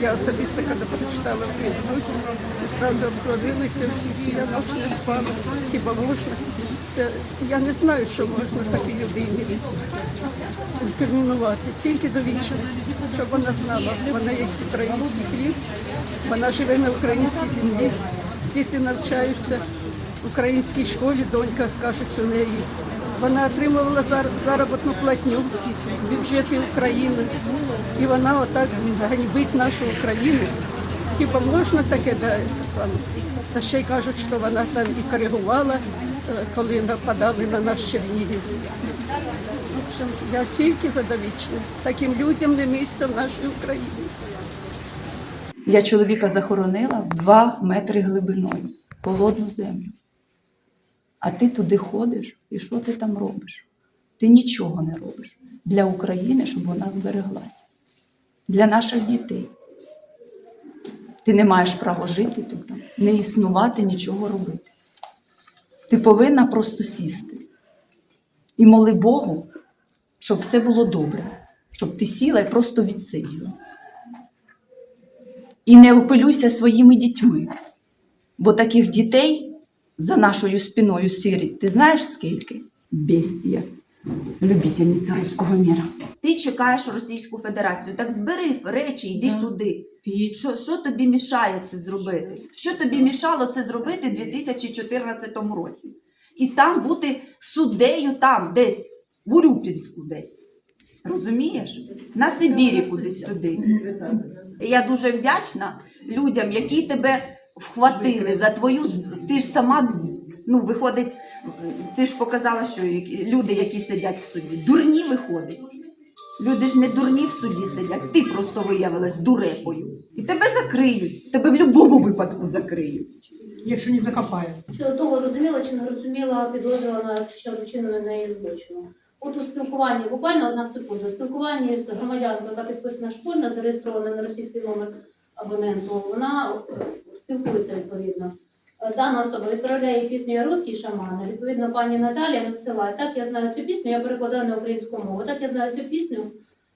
Я особисто, коли прочитала в Фейсбуці, зразу обзвонилися всі, всі я ночі не спала. Хіба можна? Це, я не знаю, що можна такій людині інкримінувати, тільки довічно, щоб вона знала, вона є український хліб, вона живе на українській землі, діти навчаються в українській школі, донька кажуть у неї. Вона отримувала заробітну платню з бюджету України. І вона отак ганьбить нашу Україну. Хіба можна таке да, саме? Та ще й кажуть, що вона там і коригувала, е, коли нападали на наш Чернігів. В общем, я тільки за довічне. Таким людям не місце в нашій Україні. Я чоловіка захоронила 2 метри глибиною, холодну землю. А ти туди ходиш і що ти там робиш? Ти нічого не робиш для України, щоб вона збереглася, для наших дітей. Ти не маєш права жити тут, не існувати, нічого робити. Ти повинна просто сісти і моли Богу, щоб все було добре, щоб ти сіла і просто відсиділа. І не опилюйся своїми дітьми. Бо таких дітей за нашою спиною сирі, ти знаєш скільки? Бестія, любительниця руського міра. Ти чекаєш Російську Федерацію, так збери речі, йди Так. туди. Що, що тобі мішає це зробити? Що тобі мішало це зробити в 2014 році? І там бути суддею там, десь, в Урюпінську десь. Розумієш? На Сибірі кудись туди. Я дуже вдячна людям, які тебе вхватили за твою. Ти ж сама, ну, виходить, ти ж показала, що люди, які сидять в суді, дурні виходять. Люди ж не дурні в суді сидять, ти просто виявилась дурепою. І тебе закриють, тебе в будь-якому випадку закриють. якщо не закопає. щодо того, розуміла чи не розуміла підозрювана щодо вчиненої неї злочину. От у спілкуванні, буквально одна секунда, у спілкуванні з громадянкою, яка підписана школьна, зареєстрована на російський номер абоненту, вона е, спілкується відповідно. Е, Дана особа відправляє пісню «Я русський шаман. Відповідно, пані Наталія надсилає. Так, я знаю цю пісню, я перекладаю на українську мову. Так, я знаю цю пісню.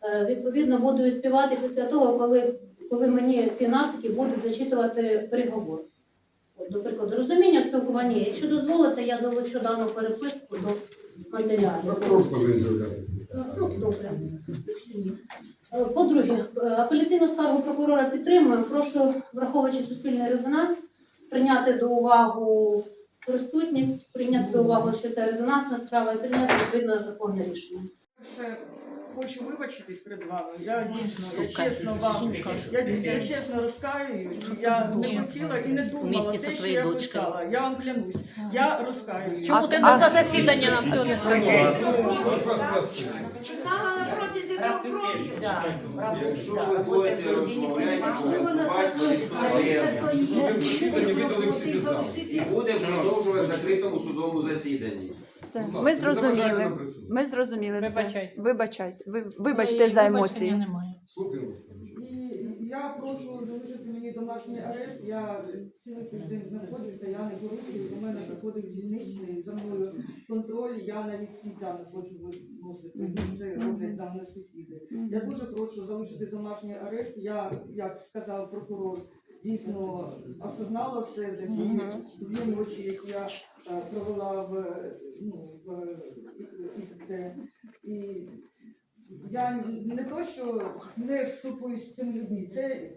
Е, Відповідно, буду співати після того, коли, коли мені ці нацики будуть зачитувати приговор. До прикладу, розуміння спілкування. Якщо дозволите, я долучу дану переписку до матеріалів. Ну, добре. Е, По-друге, е, апеляційну скаргу прокурора підтримую. Прошу, враховуючи суспільний резонанс, прийняти до уваги присутність, прийняти до уваги, що це резонансна справа, і прийняти відповідне законне рішення. Хочу вибачитись перед вами. Я дійсно, я чесно вам, я, я чесно розкаюсь, я не хотіла і не думала Вместе те, со що я дочкой. писала. Я вам клянусь. Я розкаюсь. Чому ти на засідання нам цього не зробила? Писала на протязі трьох років. Якщо ви будете розмовляти, всі і буде продовжувати в закритому судовому засіданні. Все, ми зрозуміли. Ми зрозуміли все. Вибачайте. Вибачайте. Ви, вибачте за емоції. Слухаємо вас. І я прошу залишити мені домашній арешт. Я цілий тиждень знаходжуся, я не порушую. У мене проходить дільничний за мною контроль. Я навіть сміття не хочу виносити. Це роблять за мною сусіди. Я дуже прошу залишити домашній арешт. Я, як сказав прокурор, дійсно осознала все за ті дві ночі, які я провела в ну в ІКТ. І я не то, що не вступуюсь з цими людьми. Це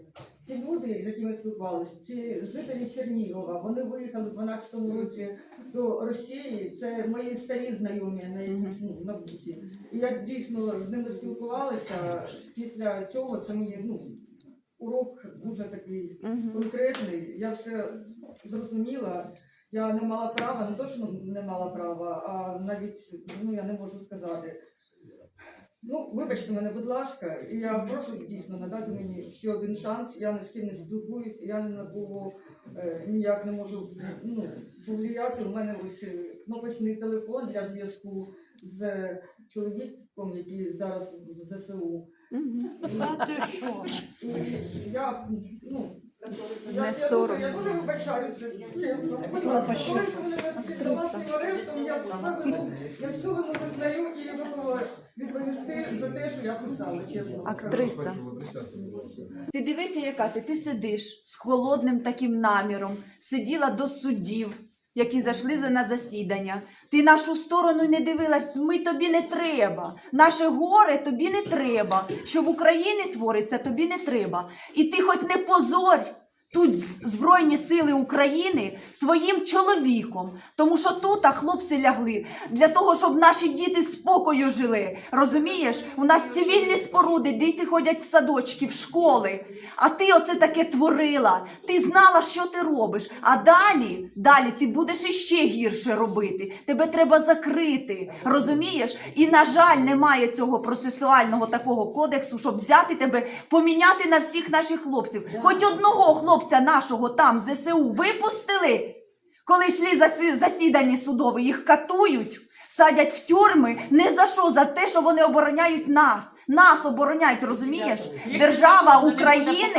ті люди, з якими спілкувалися, ці жителі Чернігова. Вони виїхали в 12-му році до Росії. Це мої старі знайомі на якісь ну, набуті. І як дійсно з ними спілкувалися, після цього це мені ну, урок дуже такий конкретний. Я все зрозуміла. Я не мала права, не то, що не мала права, а навіть ну я не можу сказати. Ну, вибачте мене, будь ласка, і я прошу дійсно надати мені ще один шанс. Я ні з ким не спілкуюсь, я не на кого е, ніяк не можу ну, повлияти. У мене ось е, кнопочний телефон для зв'язку з чоловіком, який зараз в ЗСУ. І я ну, Я, сором. дуже, я дуже вибачаюся, чесно. Колись мене під домашнім арештом, я все я всього визнаю і готова відповісти за те, що я писала, чесно. Актриса. Ти дивися, яка ти, ти сидиш з холодним таким наміром, сиділа до суддів, які зайшли за- на засідання. Ти нашу сторону не дивилась, ми тобі не треба. Наше горе тобі не треба. Що в Україні твориться, тобі не треба. І ти хоч не позорь. Тут Збройні сили України своїм чоловіком, тому що тут а, хлопці лягли для того, щоб наші діти спокою жили. Розумієш? У нас цивільні споруди, діти ходять в садочки, в школи. А ти оце таке творила. Ти знала, що ти робиш. А далі, далі ти будеш іще гірше робити. Тебе треба закрити. Розумієш? І, на жаль, немає цього процесуального такого кодексу, щоб взяти тебе, поміняти на всіх наших хлопців. Хоч одного хлопця нашого там ЗСУ випустили, коли йшли засі- засідання судові, їх катують. Садять в тюрми не за що, за те, що вони обороняють нас. Нас обороняють, розумієш? Держава України.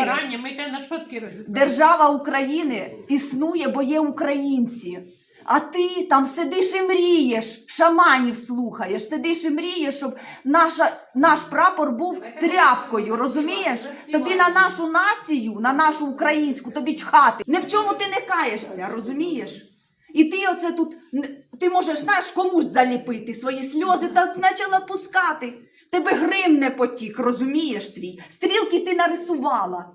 Держава України існує, бо є українці. А ти там сидиш і мрієш, шаманів слухаєш, сидиш і мрієш, щоб наша, наш прапор був тряпкою, розумієш? Тобі на нашу націю, на нашу українську, тобі чхати. Ні в чому ти не каєшся, розумієш? І ти оце тут, ти можеш, знаєш, комусь заліпити свої сльози та почала пускати. Тебе грим не потік, розумієш твій? Стрілки ти нарисувала.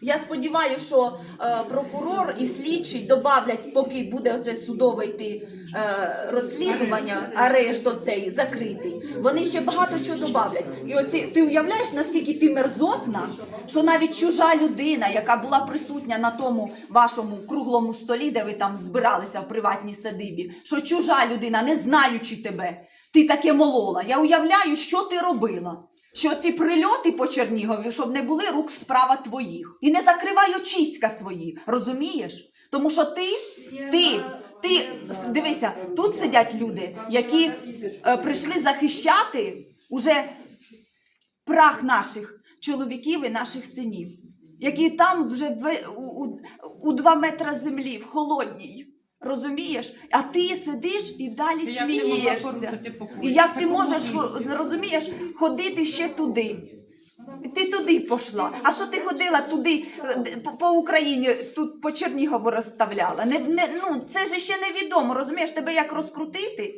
Я сподіваюся, що е, прокурор і слідчий добавлять, поки буде оце судове йти е, розслідування, арешт оцей закритий. Вони ще багато чого добавлять. І оці ти уявляєш, наскільки ти мерзотна, що навіть чужа людина, яка була присутня на тому вашому круглому столі, де ви там збиралися в приватній садибі, що чужа людина, не знаючи тебе, ти таке молола. Я уявляю, що ти робила. Що ці прильоти по Чернігові, щоб не були рук справа твоїх. І не закривай очиська свої, розумієш? Тому що ти, ти, ти, дивися, тут сидять люди, які е, прийшли захищати уже прах наших чоловіків і наших синів, які там вже у, у, у два метри землі, в холодній. Розумієш? А ти сидиш і далі Як смієшся. І як ти можеш розумієш, ходити ще туди? І Ти туди пішла. А що ти ходила туди е, по, по Україні, тут по Чернігову розставляла? Не, не, ну, це ж ще невідомо, розумієш, тебе як розкрутити,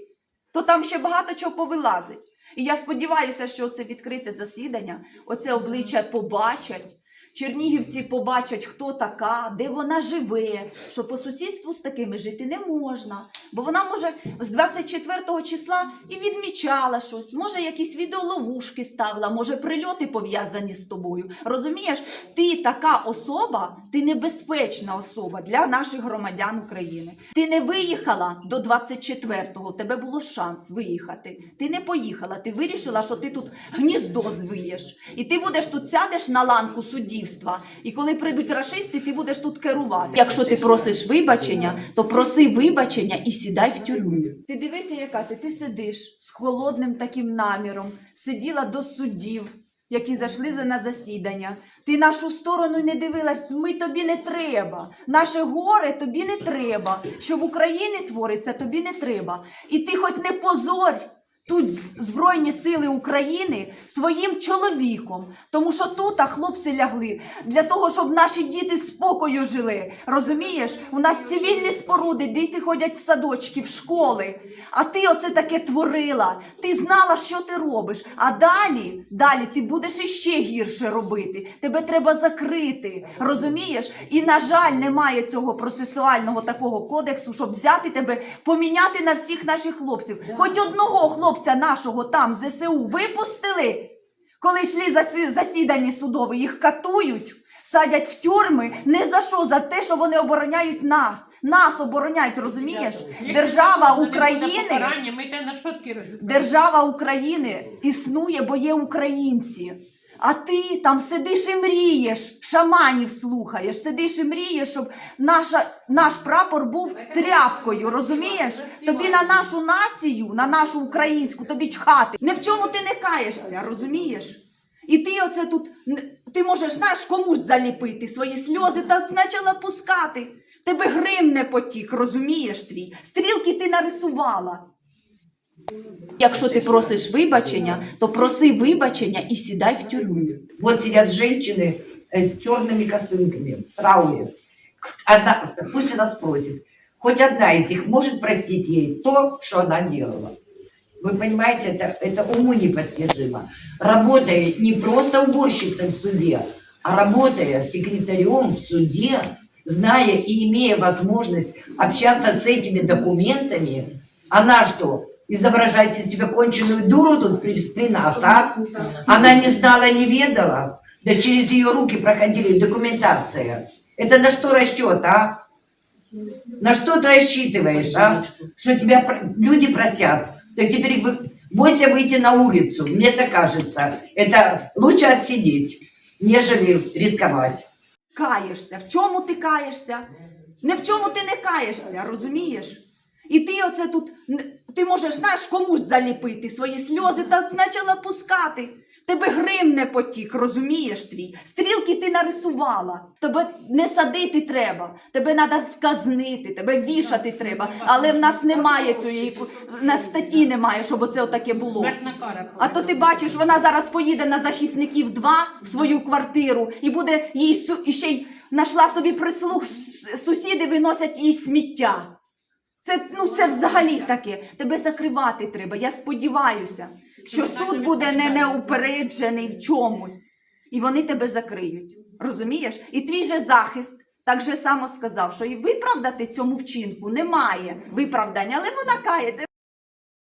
то там ще багато чого повилазить. І я сподіваюся, що це відкрите засідання, оце обличчя побачать. Чернігівці побачать, хто така, де вона живе, що по сусідству з такими жити не можна. Бо вона може з 24 числа і відмічала щось, може якісь відеоловушки ставила, може прильоти пов'язані з тобою. Розумієш, ти така особа, ти небезпечна особа для наших громадян України. Ти не виїхала до 24-го, тебе було шанс виїхати. Ти не поїхала, ти вирішила, що ти тут гніздо звиєш. І ти будеш тут сядеш на ланку суддівства. І коли прийдуть рашисти, ти будеш тут керувати. Якщо ти просиш вибачення, то проси вибачення і сідай в тюрму. Ти дивися, яка ти, ти сидиш з холодним таким наміром, сиділа до суддів. Які зайшли за на засідання, ти нашу сторону не дивилась, ми тобі не треба. Наше горе тобі не треба. Що в Україні твориться, тобі не треба. І ти хоч не позорь тут Збройні сили України своїм чоловіком, тому що тут а, хлопці лягли для того, щоб наші діти спокою жили. Розумієш? У нас цивільні споруди, діти ходять в садочки, в школи. А ти оце таке творила. Ти знала, що ти робиш. А далі, далі ти будеш іще гірше робити. Тебе треба закрити. Розумієш? І, на жаль, немає цього процесуального такого кодексу, щоб взяти тебе, поміняти на всіх наших хлопців. Хоч одного хлопця нашого там ЗСУ випустили, коли йшли засі- засідання судові, їх катують. Садять в тюрми не за що, за те, що вони обороняють нас. Нас обороняють, розумієш? Держава України. Держава України існує, бо є українці. А ти там сидиш і мрієш, шаманів слухаєш, сидиш і мрієш, щоб наша, наш прапор був тряпкою, розумієш? Тобі на нашу націю, на нашу українську, тобі чхати. Ні в чому ти не каєшся, розумієш? І ти оце тут, Ти можеш, знаєш, комусь заліпити свої сльози та почала пускати. Тебе грим не потік, розумієш твій? Стрілки ти нарисувала. Якщо ти просиш вибачення, то проси вибачення і сідай в тюрму. Вот сидят женщины э, с черными косынками, в трауре. Одна, пусть она спросит, хоть одна из них может простить ей то, что она делала. Вы понимаете, это, это уму непостижимо. Работая не просто уборщицей в суде, а работая секретарем в суде, зная и имея возможность общаться с этими документами, она что, изображает из себя конченую дуру тут при, при нас, а? Она не знала, не ведала, да через ее руки проходили документация. Это на что расчет, а? На что ты рассчитываешь, а? Что тебя про- люди простят? Так теперь вы, бойся выйти на улицу, мне так кажется. Это лучше отсидеть, нежели рисковать. Каєшся. В чому ти каєшся? Не в чому ти не каєшся, розумієш? І ти оце тут, н- ти можеш, знаєш, комусь заліпити свої сльози та почала пускати. Тебе грим не потік, розумієш твій? Стрілки ти нарисувала. Тебе не садити треба, тебе треба сказнити, тебе вішати треба. Але в нас немає цієї, нас статті немає, щоб оце отаке було. А то ти бачиш, вона зараз поїде на захисників 2 в свою квартиру і буде їй су- і ще й знайшла собі прислуг, сусіди виносять їй сміття. Це, ну, це взагалі таке. Тебе закривати треба. Я сподіваюся, що суд буде не неупереджений в чомусь. І вони тебе закриють. Розумієш? І твій же захист так же само сказав, що і виправдати цьому вчинку немає виправдання, але вона кається.